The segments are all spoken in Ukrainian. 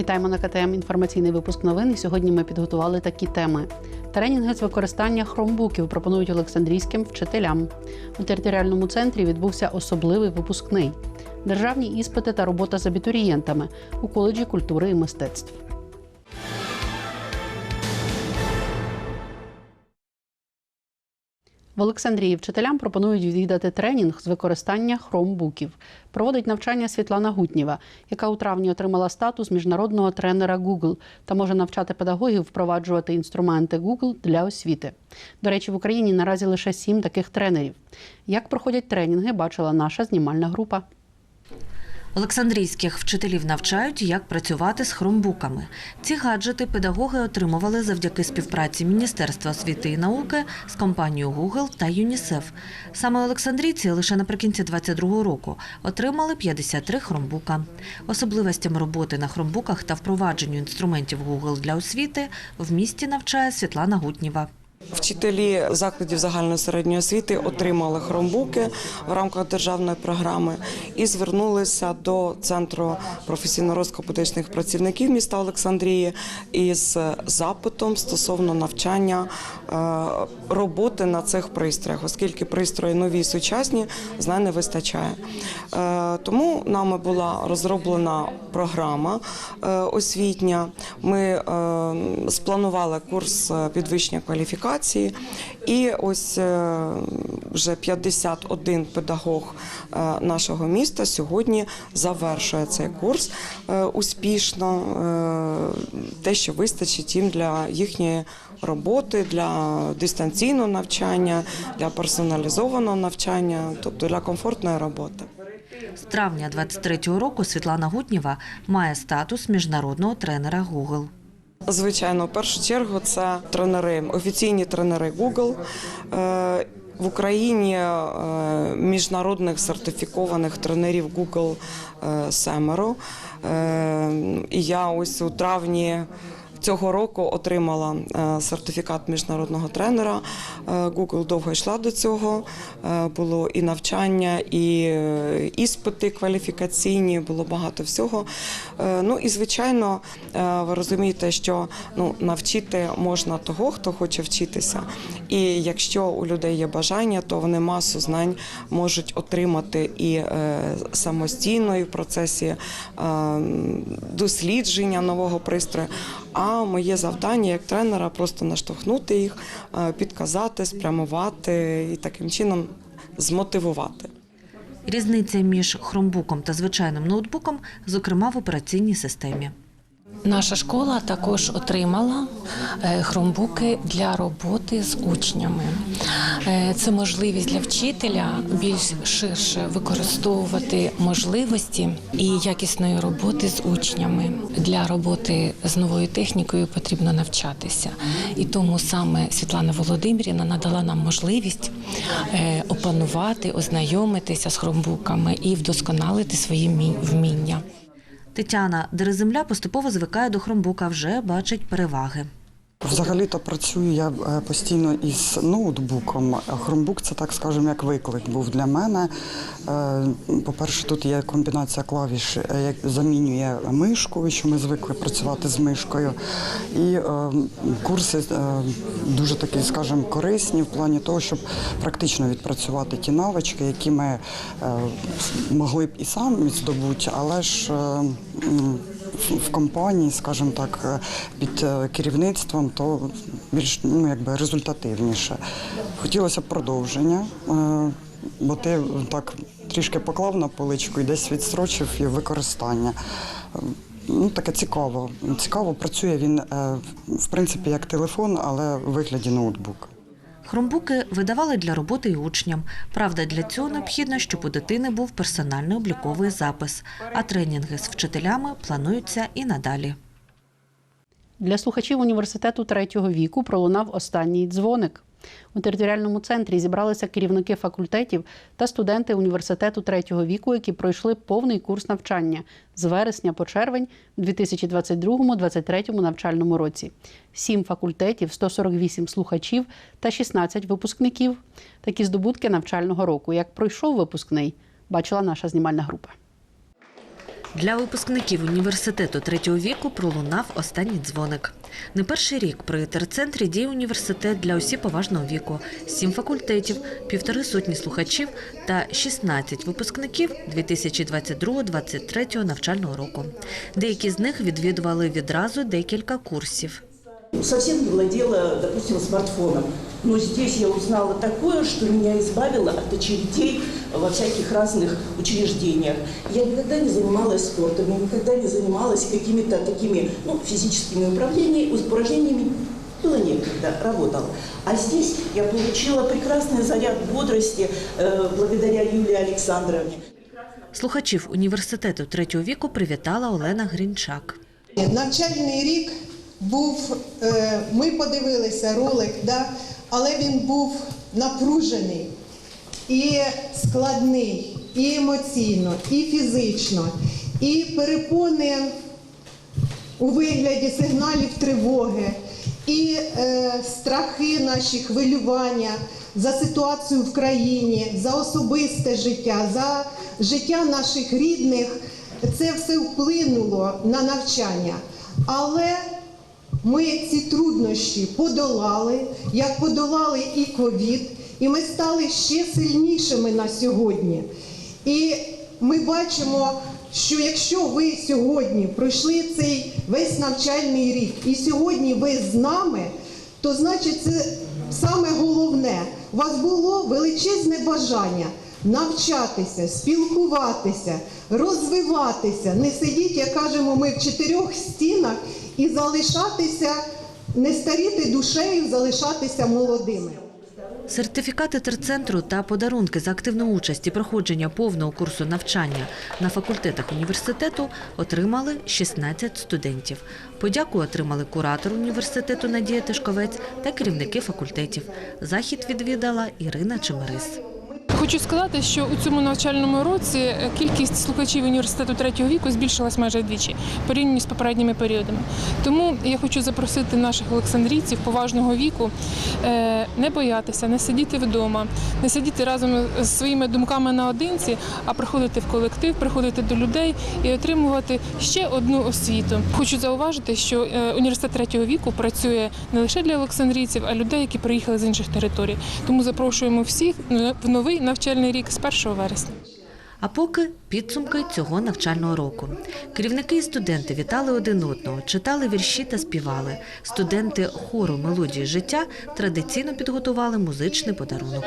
Вітаємо на КТМ інформаційний випуск новин. І сьогодні ми підготували такі теми. Тренінги з використання хромбуків пропонують Олександрійським вчителям. У територіальному центрі відбувся особливий випускний. Державні іспити та робота з абітурієнтами у коледжі культури і мистецтв. В Олександрії вчителям пропонують відвідати тренінг з використання хромбуків. Проводить навчання Світлана Гутнєва, яка у травні отримала статус міжнародного тренера Google та може навчати педагогів впроваджувати інструменти Google для освіти. До речі, в Україні наразі лише сім таких тренерів. Як проходять тренінги, бачила наша знімальна група. Олександрійських вчителів навчають, як працювати з хромбуками. Ці гаджети педагоги отримували завдяки співпраці Міністерства освіти і науки з компанією Google та ЮНІСЕФ. Саме олександрійці лише наприкінці 22-го року отримали 53 хромбука. Особливостям роботи на хромбуках та впровадженню інструментів Google для освіти в місті навчає Світлана Гутнєва. Вчителі закладів загальної середньої освіти отримали хромбуки в рамках державної програми і звернулися до центру професійно-розкопедичних працівників міста Олександрії із запитом стосовно навчання е, роботи на цих пристроях, оскільки пристрої нові сучасні, знань не вистачає. Е, Тому нами була розроблена програма е, освітня. Ми спланували курс підвищення кваліфікації, і ось е, вже 51 педагог е, нашого міста сьогодні завершує цей курс е, успішно. Те, що вистачить їм для їхньої роботи, для дистанційного навчання, для персоналізованого навчання, тобто для комфортної роботи. З травня 23-го року Світлана Гутнєва має статус міжнародного тренера Google. Звичайно, в першу чергу це тренери, офіційні тренери Google. Е, В Україні е, міжнародних сертифікованих тренерів Google е, семеро. І я ось у травні цього року отримала е, сертифікат міжнародного тренера. Е, Google довго йшла до цього. Е, Було і навчання, і іспити кваліфікаційні, було багато всього. Ну і звичайно, ви розумієте, що ну навчити можна того, хто хоче вчитися. І якщо у людей є бажання, то вони масу знань можуть отримати і самостійно, і в процесі дослідження нового пристрою. А моє завдання як тренера просто наштовхнути їх, підказати, спрямувати і таким чином змотивувати. Різниця між хромбуком та звичайним ноутбуком, зокрема в операційній системі. Наша школа також отримала е, хромбуки для роботи з учнями. Е, Це можливість для вчителя більш ширше використовувати можливості і якісної роботи з учнями. Для роботи з новою технікою потрібно навчатися. І тому саме Світлана Володимирівна надала нам можливість е, опанувати, ознайомитися з хромбуками і вдосконалити свої вміння. Тетяна Дереземля поступово звикає до хромбука, вже бачить переваги. Взагалі-то працюю я е, постійно із ноутбуком. Хромбук це так скажемо, як виклик був для мене. Е, По-перше, тут є комбінація клавіш, е, як замінює мишку, що ми звикли працювати з мишкою. І курси дуже такі, скажімо, корисні в плані того, щоб практично відпрацювати ті навички, які ми могли б і самі здобути, але ж. В компанії, скажімо так, е, під е, керівництвом, то більш ну, якби результативніше. Хотілося б продовження, е, бо ти так трішки поклав на поличку і десь відстрочив і використання. Ну, таке цікаво. Цікаво працює він, в принципі, як телефон, але в вигляді ноутбука. Хромбуки видавали для роботи і учням. Правда, для цього необхідно, щоб у дитини був персональний обліковий запис, а тренінги з вчителями плануються і надалі. Для слухачів університету третього віку пролунав останній дзвоник. У територіальному центрі зібралися керівники факультетів та студенти університету третього віку, які пройшли повний курс навчання з вересня по червень у 2022-2023 навчальному році. Сім факультетів, 148 слухачів та 16 випускників. Такі здобутки навчального року. Як пройшов випускний, бачила наша знімальна група. Для випускників університету третього віку пролунав останній дзвоник. Не перший рік при терцентрі діє університет для осіб поважного віку, сім факультетів, півтори сотні слухачів та 16 випускників 2022-2023 навчального року. Деякі з них відвідували відразу декілька курсів. совсем не владела, допустим, смартфоном. Но здесь я узнала такое, что меня избавило от очередей во всяких разных учреждениях. Я никогда не занималась спортом, я никогда не занималась какими-то такими ну, физическими управлениями, упражнениями. Было некогда, работала. А здесь я получила прекрасный заряд бодрости э, благодаря Юлии Александровне. Слухачів університету третього віку привітала Олена Грінчак. Навчальний рік був, е, ми подивилися ролик, да, але він був напружений і складний, і емоційно, і фізично, і перепони у вигляді сигналів тривоги, і е, страхи наші, хвилювання за ситуацію в країні, за особисте життя, за життя наших рідних. Це все вплинуло на навчання. Але ми ці труднощі подолали, як подолали і ковід, і ми стали ще сильнішими на сьогодні. І ми бачимо, що якщо ви сьогодні пройшли цей весь навчальний рік, і сьогодні ви з нами, то значить це саме головне. У вас було величезне бажання навчатися, спілкуватися, розвиватися, не сидіти, як кажемо, ми в чотирьох стінах і залишатися, не старіти душею, залишатися молодими. Сертифікати терцентру та подарунки за активну участь і проходження повного курсу навчання на факультетах університету отримали 16 студентів. Подяку отримали куратор університету Надія Тишковець та керівники факультетів. Захід відвідала Ірина Чемерис. Хочу сказати, що у цьому навчальному році е, кількість слухачів університету третього віку збільшилась майже вдвічі порівняно з попередніми періодами. Тому я хочу запросити наших олександрійців поважного віку е, не боятися, не сидіти вдома, не сидіти разом з своїми думками наодинці, а приходити в колектив, приходити до людей і отримувати ще одну освіту. Хочу зауважити, що е, університет третього віку працює не лише для олександрійців, а людей, які приїхали з інших територій. Тому запрошуємо всіх в новий навчальний рік з 1 вересня. А поки підсумки цього навчального року. Керівники і студенти вітали один одного, читали вірші та співали. Студенти хору мелодії життя традиційно підготували музичний подарунок.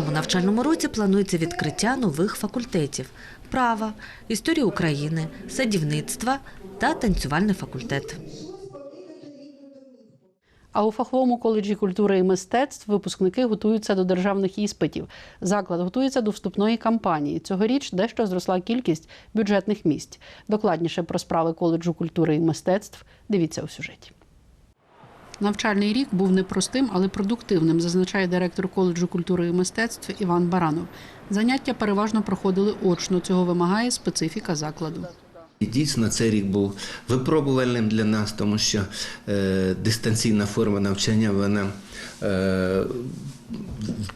Новому навчальному році планується відкриття нових факультетів: права, історія України, садівництва та танцювальний факультет. А у фаховому коледжі культури і мистецтв випускники готуються до державних іспитів. Заклад готується до вступної кампанії. Цьогоріч дещо зросла кількість бюджетних місць. Докладніше про справи коледжу культури і мистецтв дивіться у сюжеті. Навчальний рік був непростим, але продуктивним, зазначає директор коледжу культури і мистецтв Іван Баранов. Заняття переважно проходили очно. Цього вимагає специфіка закладу. І дійсно цей рік був випробувальним для нас, тому що е, дистанційна форма навчання вона е,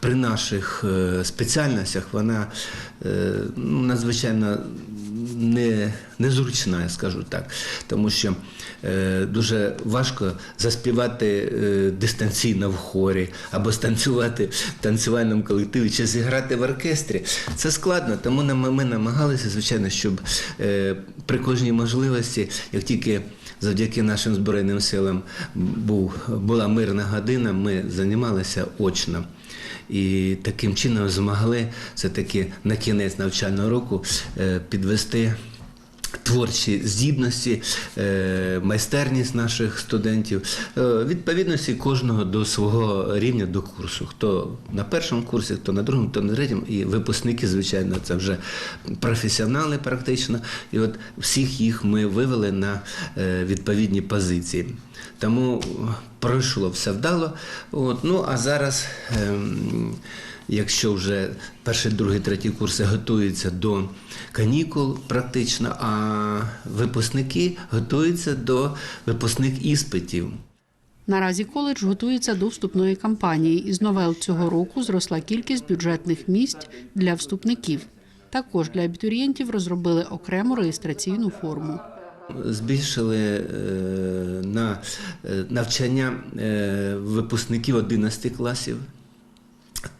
при наших е, спеціальностях вона е, ну, надзвичайно не, незручна, я скажу так, тому що е, дуже важко заспівати е, дистанційно в хорі або станцювати в танцювальному колективі чи зіграти в оркестрі. Це складно, тому нам- ми намагалися, звичайно, щоб е, при кожній можливості, як тільки завдяки нашим Збройним силам був, була мирна година, ми займалися очно. І таким чином змогли все-таки на кінець навчального року е, підвести творчі здібності, е, майстерність наших студентів, е, відповідності кожного до свого рівня до курсу. Хто на першому курсі, хто на другому, хто на третьому. І випускники, звичайно, це вже професіонали практично. І от всіх їх ми вивели на відповідні позиції. Тому пройшло все вдало. От, ну а зараз, ем, якщо вже перший, другий, третій курси готуються до канікул, практично, а випускники готуються до випускних іспитів. Наразі коледж готується до вступної кампанії. Із новел цього року зросла кількість бюджетних місць для вступників. Також для абітурієнтів розробили окрему реєстраційну форму. Збільшили е, на е, навчання е, випускників 11 класів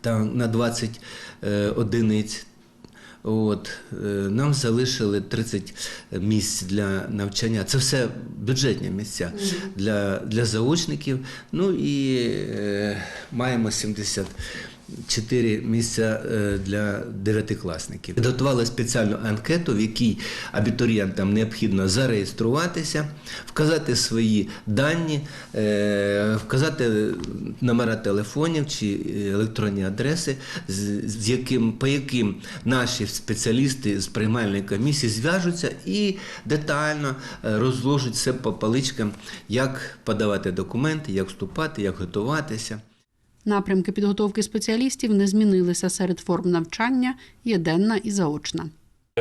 та на 20 е, одиниць. От, нам залишили 30 місць для навчання. Це все бюджетні місця для, для заочників. Ну і е, маємо 74 місця е, для дев'ятикласників. Підготували спеціальну анкету, в якій абітурієнтам необхідно зареєструватися, вказати свої дані, е, вказати номера телефонів чи електронні адреси, з, яким, по яким наші спеціалісти з приймальної комісії зв'яжуться і детально е, розложать все по паличкам, як подавати документи, як вступати, як готуватися. Напрямки підготовки спеціалістів не змінилися серед форм навчання є денна і заочна.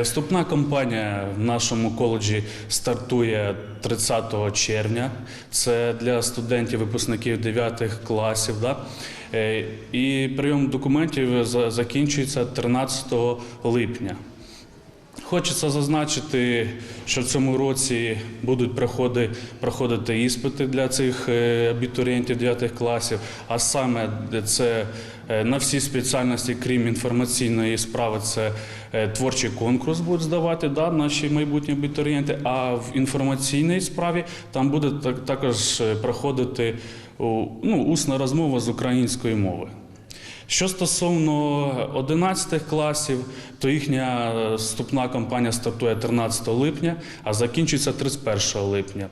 Вступна кампанія в нашому коледжі стартує 30 червня. Це для студентів, випускників 9 класів. Да? Е, І прийом документів закінчується 13 липня. Хочеться зазначити, що в цьому році будуть проходи, проходити іспити для цих е, абітурієнтів 9 класів, а саме це е, на всі спеціальності, крім інформаційної справи, це е, творчий конкурс будуть здавати да, наші майбутні абітурієнти. А в інформаційній справі там буде так- також проходити ну, усна розмова з української мови. Що стосовно 11 класів, то їхня е, вступна кампанія стартує 13 липня, а закінчується 31 липня.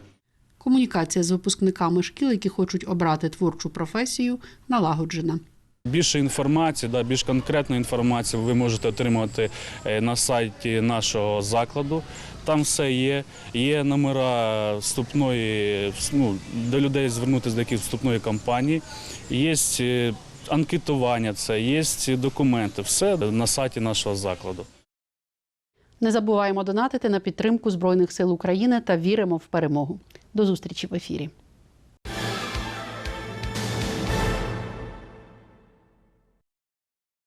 Комунікація з випускниками шкіл, які хочуть обрати творчу професію, налагоджена. Більше інформації, да, більш конкретної інформації ви можете отримати е, на сайті нашого закладу. Там все є. Є номера вступної, ну, до людей звернутися до яких вступної кампанії. Є е, анкетування, це є документи. Все на сайті нашого закладу. Не забуваємо донатити на підтримку Збройних сил України та віримо в перемогу. До зустрічі в ефірі.